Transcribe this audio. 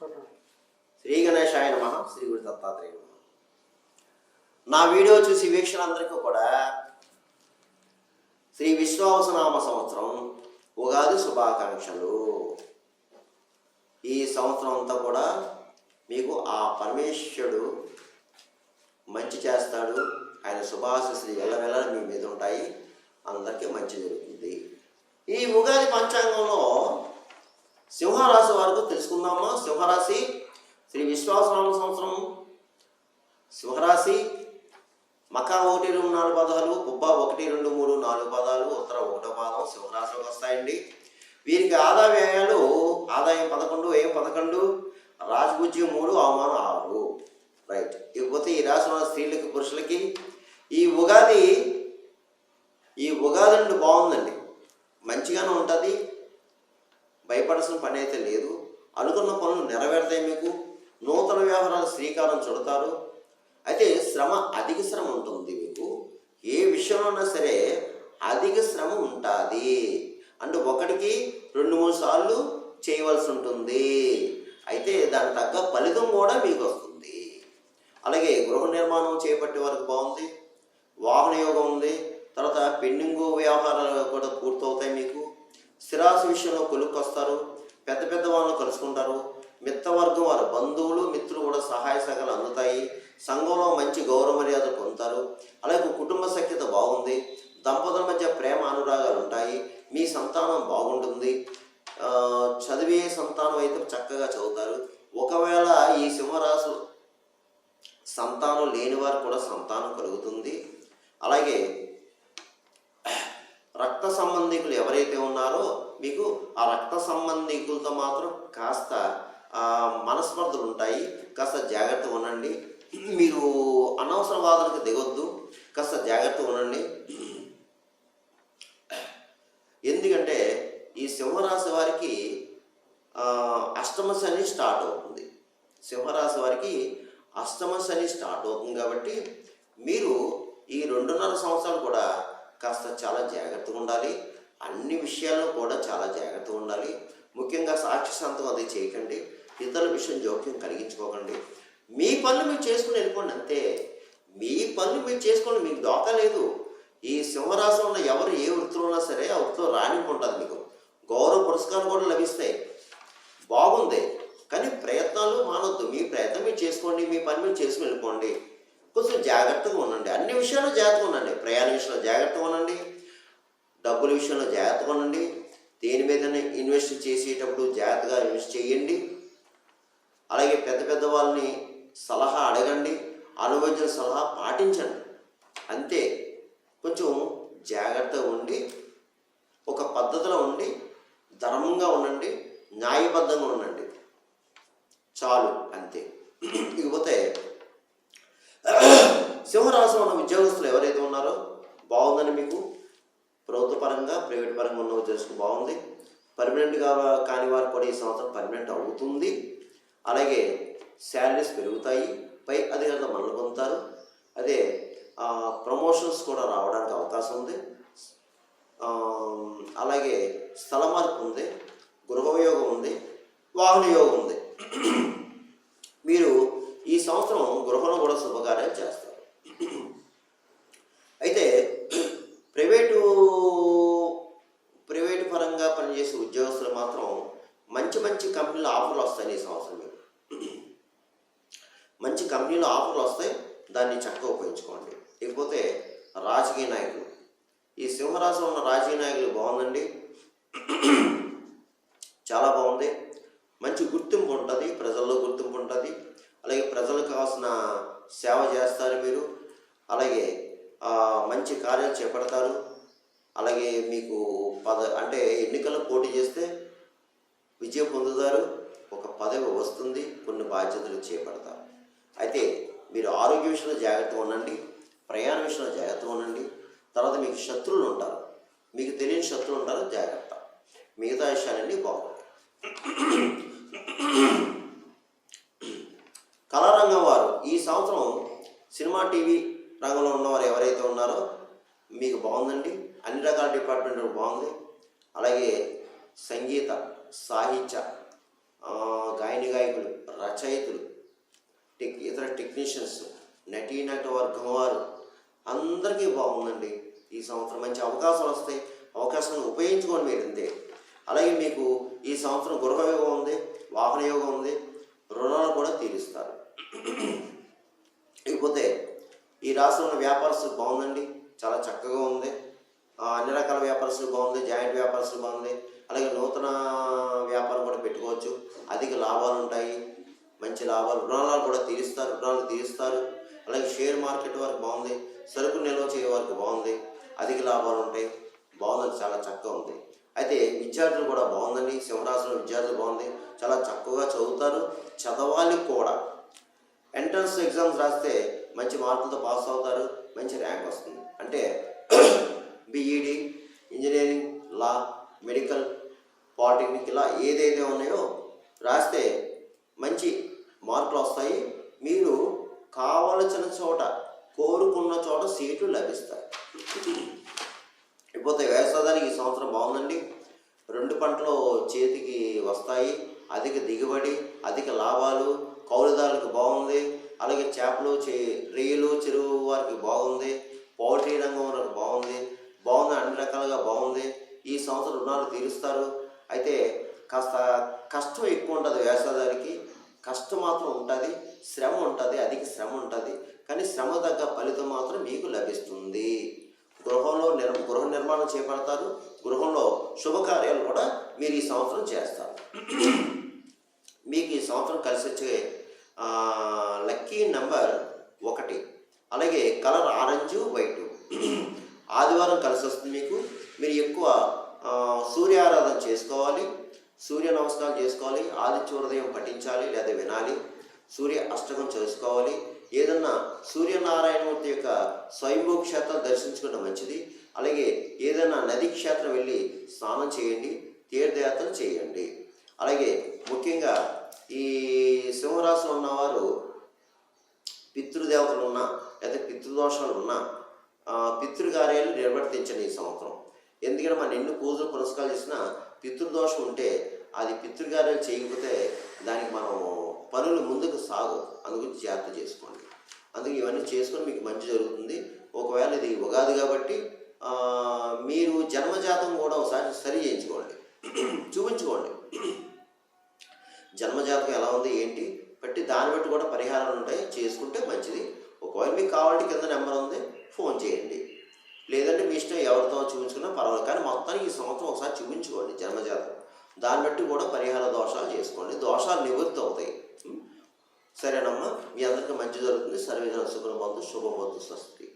శ్రీ గణేశాయ నమ శ్రీ గురు దత్తాత్రేయ నమ. నా వీడియో చూసి వీక్షలందరికీ కూడా శ్రీ విశ్వావసనామ సంవత్సరం ఉగాది శుభాకాంక్షలు. ఈ సంవత్సరం అంతా కూడా మీకు ఆ పరమేశ్వరుడు మంచి చేస్తాడు. ఆయన శుభాశిస్సులు వెళ్ళవెళ్ళ మీ మీద ఉంటాయి. అందరికీ మంచి జరుగుతుంది. ఈ ఉగాది పంచాంగంలో సింహరాశి వరకు తెలుసుకుందామా? సింహరాశి శ్రీ విశ్వాసనామ సంవత్సరం. సింహరాశి మకా ఒకటి రెండు నాలుగు పదాలు కుబ్బ ఒకటి రెండు మూడు నాలుగు పదాలు ఉత్తర ఒకటో పాదం సింహరాశిలోకి వస్తాయండి. వీరికి ఆదాయ వ్యయాలు ఆదాయం పదకొండు వ్యయం పదకొండు? రాజభుజ్యం మూడు అవమానం ఆరు. రైట్. ఇకపోతే ఈ రాశిలో స్త్రీలకి పురుషులకి ఈ ఉగాది ఈ ఉగాది నుండి బాగుందండి. మంచిగానే ఉంటుంది. భయపడాల్సిన పని అయితే లేదు. అనుకున్న పనులు నెరవేరుతాయి మీకు. నూతన వ్యవహారాలు శ్రీకారం చుడతారు. అయితే శ్రమ అధిక శ్రమ ఉంటుంది మీకు. ఏ విషయంలోనా సరే అధిక శ్రమ ఉంటుంది. అంటే ఒకటికి రెండు మూడు సార్లు చేయవలసి ఉంటుంది. అయితే దాని తగ్గ ఫలితం కూడా మీకు వస్తుంది. అలాగే గృహ నిర్మాణం చేపట్టే వరకు బాగుంది. వాహన యోగం ఉంది. తర్వాత పెండింగు వ్యవహారాలు కూడా పూర్తవుతాయి మీకు. స్థిరాశ విషయంలో కొలుక్కొస్తారు పెద్ద పెద్ద వాళ్ళు కలుసుకుంటారు. మిత్రవర్గం వారి బంధువులు మిత్రులు కూడా సహాయ సహకారాలు అందుతాయి. సంఘంలో మంచి గౌరవ మర్యాదలు పొందుతారు. అలాగే కుటుంబ సఖ్యత బాగుంది. దంపతుల మధ్య ప్రేమ అనురాగాలు ఉంటాయి. మీ సంతానం బాగుంటుంది. చదివే సంతానం అయితే చక్కగా చదువుతారు. ఒకవేళ ఈ సింహరాశు సంతానం లేని వారు కూడా సంతానం కలుగుతుంది. అలాగే రక్త సంబంధికులు ఎవరైతే ఉన్నారో మీకు ఆ రక్త సంబంధికులతో మాత్రం కాస్త మనస్పర్ధలు ఉంటాయి. కాస్త జాగ్రత్త ఉండండి. మీరు అనవసర వాదనకు దిగొద్దు. కాస్త జాగ్రత్త ఉండండి. ఎందుకంటే ఈ సింహరాశి వారికి అష్టమ శని స్టార్ట్ అవుతుంది. సింహరాశి వారికి అష్టమ శని స్టార్ట్ అవుతుంది కాబట్టి మీరు ఈ రెండున్నర సంవత్సరాలు కూడా కాస్త చాలా జాగ్రత్తగా ఉండాలి. అన్ని విషయాల్లో కూడా చాలా జాగ్రత్తగా ఉండాలి. ముఖ్యంగా సాక్షి సంతం అది చేయకండి. ఇతరుల విషయం జోక్యం కలిగించుకోకండి. మీ పనులు మీరు చేసుకుని వెళ్ళిపోండి అంతే. మీ పనులు మీరు చేసుకోండి మీకు దోకా లేదు. ఈ సింహరాశి ఉన్న ఎవరు ఏ వృత్తిలో ఉన్నా సరే ఆ వృత్తిలో రాణింపు మీకు. గౌరవ పురస్కారం కూడా లభిస్తాయి. బాగుంది. కానీ ప్రయత్నాలు మానొద్దు. మీ ప్రయత్నం మీరు చేసుకోండి మీ పని మీరు చేసుకుని వెళ్ళిపోండి. కొంచెం జాగ్రత్తగా ఉండండి. అన్ని విషయాల్లో జాగ్రత్తగా ఉండండి. ప్రయాణ విషయంలో జాగ్రత్తగా ఉండండి. డబ్బుల విషయంలో జాగ్రత్తగా ఉండండి. దేని మీదనే ఇన్వెస్ట్ చేసేటప్పుడు జాగ్రత్తగా ఇన్వెస్ట్ చేయండి. అలాగే పెద్ద పెద్ద వాళ్ళని సలహా అడగండి. అనుభవించిన సలహా పాటించండి. అంతే. కొంచెం జాగ్రత్తగా ఉండి ఒక పద్ధతిలో ఉండి ధర్మంగా ఉండండి. న్యాయబద్ధంగా ఉండండి. చాలు. అంతే. ఇకపోతే సింహరాశిలో ఉన్న ఉద్యోగస్తులు ఎవరైతే ఉన్నారో బాగుందని మీకు ప్రభుత్వ పరంగా ప్రైవేట్ పరంగా ఉన్న ఉద్యోగస్తులు బాగుంది. పర్మనెంట్గా కాని వారు కూడా ఈ సంవత్సరం పర్మనెంట్ అవుతుంది. అలాగే శాలరీస్ పెరుగుతాయి. పై అధికారులు మనలు పొందుతారు. అదే ప్రమోషన్స్ కూడా రావడానికి అవకాశం ఉంది. అలాగే స్థల మార్పు ఉంది. గృహయోగం ఉంది. వాహన యోగం ఉంది మీరు ఈ సంవత్సరం గృహంలో కూడా శుభకార్యాలు చేస్తారు అయితే ప్రైవేటు ప్రైవేటు పరంగా పనిచేసే ఉద్యోగస్తులు మాత్రం మంచి మంచి కంపెనీలు ఆఫర్లు వస్తాయి ఈ సంవత్సరం మీకు. మంచి కంపెనీలో ఆఫర్లు వస్తాయి దాన్ని చక్కగా ఉపయోగించుకోండి. ఇకపోతే రాజకీయ నాయకులు. ఈ సింహరాశిలో ఉన్న రాజకీయ నాయకులు బాగుందండి. చాలా బాగుంది. మంచి గుర్తింపు ఉంటుంది ప్రజల్లో గుర్తింపు ఉంటుంది. అలాగే ప్రజలకు కావాల్సిన సేవ చేస్తారు మీరు. అలాగే మంచి కార్యాలు చేపడతారు. అలాగే మీకు పద అంటే ఎన్నికల్లో పోటీ చేస్తే విజయం పొందుతారు ఒక పదవి వస్తుంది కొన్ని బాధ్యతలు చేపడతారు. అయితే మీరు ఆరోగ్య విషయంలో జాగ్రత్తగా ఉండండి ప్రయాణ విషయంలో జాగ్రత్తగా ఉండండి తర్వాత మీకు శత్రువులు ఉంటారు. మీకు తెలియని శత్రువులు ఉంటారు జాగ్రత్త. మిగతా విషయాలన్నీ బాగుంటాయి. కళారంగం వారు ఈ సంవత్సరం సినిమా టీవీ రంగంలో ఉన్నవారు ఎవరైతే ఉన్నారో మీకు బాగుందండి. అన్ని రకాల డిపార్ట్మెంట్లు బాగుంది. అలాగే సంగీత సాహిత్య గాయని గాయకులు రచయితలు టెక్ ఇతర టెక్నీషియన్స్ నటీనట వర్గం వారు అందరికీ బాగుందండి. ఈ సంవత్సరం మంచి అవకాశాలు వస్తాయి. అవకాశాలను ఉపయోగించుకోండి మీరు అంతే. అలాగే మీకు ఈ సంవత్సరం గృహయోగం ఉంది వాహన యోగం ఉంది రుణాలు కూడా తీరుస్తారు. ఇకపోతే ఈ రాష్ట్రంలో ఉన్న వ్యాపారస్తులు బాగుందండి. చాలా చక్కగా ఉంది. అన్ని రకాల వ్యాపారస్తులు బాగుంది జాయింట్ వ్యాపారస్తులు బాగుంది. అలాగే నూతన వ్యాపారం కూడా పెట్టుకోవచ్చు. అధిక లాభాలు ఉంటాయి. మంచి లాభాలు రుణాలు కూడా తీరుస్తారు రుణాలు తీరుస్తారు. అలాగే షేర్ మార్కెట్ వరకు బాగుంది. సరుకు నిల్వ చేయ వరకు బాగుంది. అధిక లాభాలు ఉంటాయి. బాగుంది చాలా చక్కగా ఉంది. అయితే విద్యార్థులు కూడా బాగుందండి. సింహరాశిలో విద్యార్థులు బాగుంది. చాలా చక్కగా చదువుతారు. చదవాలి కూడా. ఎంట్రన్స్ ఎగ్జామ్స్ రాస్తే మంచి మార్కులతో పాస్ అవుతారు. మంచి ర్యాంక్ వస్తుంది. అంటే B E D engineering law medical polytechnic ఇలా ఏదైతే ఉన్నాయో రాస్తే మంచి మార్కులు వస్తాయి. మీరు కావలసిన చోట కోరుకున్న చోట సీట్లు లభిస్తాయి. ఇకపోతే వ్యవసాయానికి ఈ సంవత్సరం బాగుందండి. రెండు పంటలు చేతికి వస్తాయి. అధిక దిగుబడి అధిక లాభాలు కౌలుదారులకు బాగుంది. అలాగే చేపలు చే రొయ్యలు చెరువు వారికి బాగుంది. పౌల్ట్రీ రంగం వారికి బాగుంది. బాగుంది అన్ని రకాలుగా బాగుంది. ఈ సంవత్సరం రుణాలు తీరుస్తారు. అయితే కాస్త కష్టం ఎక్కువ ఉంటుంది వ్యవసాయదారికి కష్టం మాత్రం ఉంటుంది శ్రమ ఉంటుంది అధిక శ్రమ ఉంటుంది. కానీ శ్రమ తగ్గ ఫలితం మాత్రం మీకు లభిస్తుంది. గృహంలో నిర్ గృహ నిర్మాణం చేపడతారు. గృహంలో శుభకార్యాలు కూడా మీరు ఈ సంవత్సరం చేస్తారు. మీకు ఈ సంవత్సరం కలిసి వచ్చే లక్కీ నెంబర్ ఒకటి. అలాగే కలర్ ఆరెంజ్ వైట్. ఆదివారం కలిసి వస్తుంది మీకు. మీరు ఎక్కువ సూర్య ఆరాధన చేసుకోవాలి సూర్య నమస్కారం చేసుకోవాలి ఆదిత్య హృదయం పఠించాలి లేదా వినాలి సూర్య అష్టకం చేసుకోవాలి ఏదన్నా సూర్యనారాయణమూర్తి యొక్క స్వయంభూ క్షేత్రం దర్శించుకోవడం మంచిది. అలాగే ఏదైనా నది క్షేత్రం వెళ్ళి స్నానం చేయండి తీర్థయాత్రలు చేయండి. అలాగే ముఖ్యంగా ఈ సింహరాశిలో ఉన్నవారు పితృదేవతలు ఉన్నా లేదా పితృదోషాలు ఉన్నా పితృకార్యాలు నిర్వర్తించండి ఈ సంవత్సరం. ఎందుకంటే మనం ఎన్ని పూజలు పురస్కారాలు చేసినా పితృదోషం ఉంటే అది పితృగారు చేయకపోతే దానికి మనం పనులు ముందుకు సాగు అందుకు జాగ్రత్త చేసుకోండి. అందుకే ఇవన్నీ చేసుకొని మీకు మంచి జరుగుతుంది. ఒకవేళ ఇది ఉగాది కాబట్టి మీరు జన్మజాతం కూడా ఒకసారి సరి చేయించుకోండి. చూపించుకోండి. జన్మజాతకం ఎలా ఉంది ఏంటి? బట్టి దాన్ని బట్టి కూడా పరిహారాలు ఉంటాయి. చేసుకుంటే మంచిది. ఒకవేళ మీకు కావాలంటే కింద నెంబర్ ఉంది. ఫోన్ చేయండి. లేదంటే మీ ఇష్టం ఎవరితో చూపించుకున్నా పర్వాలేదు. కానీ మొత్తానికి ఈ సంవత్సరం ఒకసారి చూపించుకోండి జన్మజాతకం దాన్ని బట్టి కూడా పరిహార దోషాలు చేసుకోండి. దోషాలు నివృత్తి అవుతాయి. సరేనమ్మా. మీ అందరికీ మంచి జరుగుతుంది. సర్వేజన శుభ్రబంధు శుభబంధు స్వస్తి.